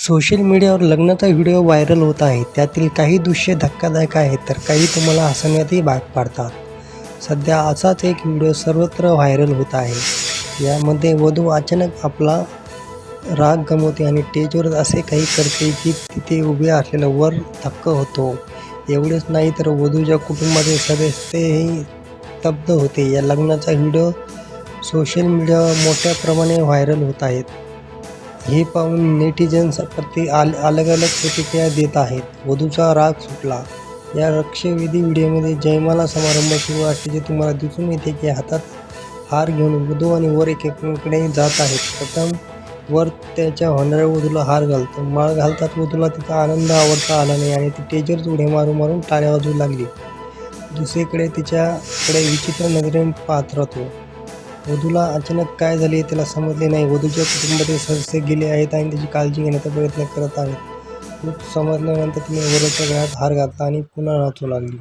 Social मीडियावर लग्नाचा video viral होत आहे. त्यातील काही दृश्य धक्कादायक आहेत तर काही तुम्हाला हसण्यातही भाग पाडतात. सध्या असाच एक व्हिडिओ सर्वत्र व्हायरल होत आहे. यामध्ये वधू अचानक आपला राग गमवते आणि स्टेजवर असे काही करते की तिथे उभे असलेला वर धक्क होतो. एवढेच नाही तर वधूच्या कुटुंबाचे सदस्यही स्तब्ध होते. या लग्नाचा व्हिडिओ सोशल मीडियावर मोठ्या प्रमाणे व्हायरल होत आहेत हे पाहून नेटिझन्स प्रति आल अलग अलग प्रतिक्रिया देत आहेत. वधूचा राग सुटला. या रक्षविधी व्हिडिओमध्ये जयमाला समारंभ सुरू असल्याचे तुम्हाला दिसून येते की हातात हार घेऊन वधू आणि वर एकेकडे जात आहेत. प्रथम वर त्याच्या होणाऱ्या वधूला हार घालतो. माळ घालतात वधूला तिचा आनंद आवडता आला नाही आणि ती टेजरच उड्या मारून मारून टाळ्या वाजू लागली. दुसरीकडे तिच्याकडे विचित्र नजरेने पाहत राहतो. वधूला अचानक काय झाले त्याला समजले नाही. वधूच्या कुटुंबातील सदस्य गेले आहेत आणि त्याची काळजी घेण्याचा प्रयत्न करत आहेत. खूप समजल्यानंतर तिने वरच्या गळ्यात हार घातला आणि पुन्हा नाचू लागली.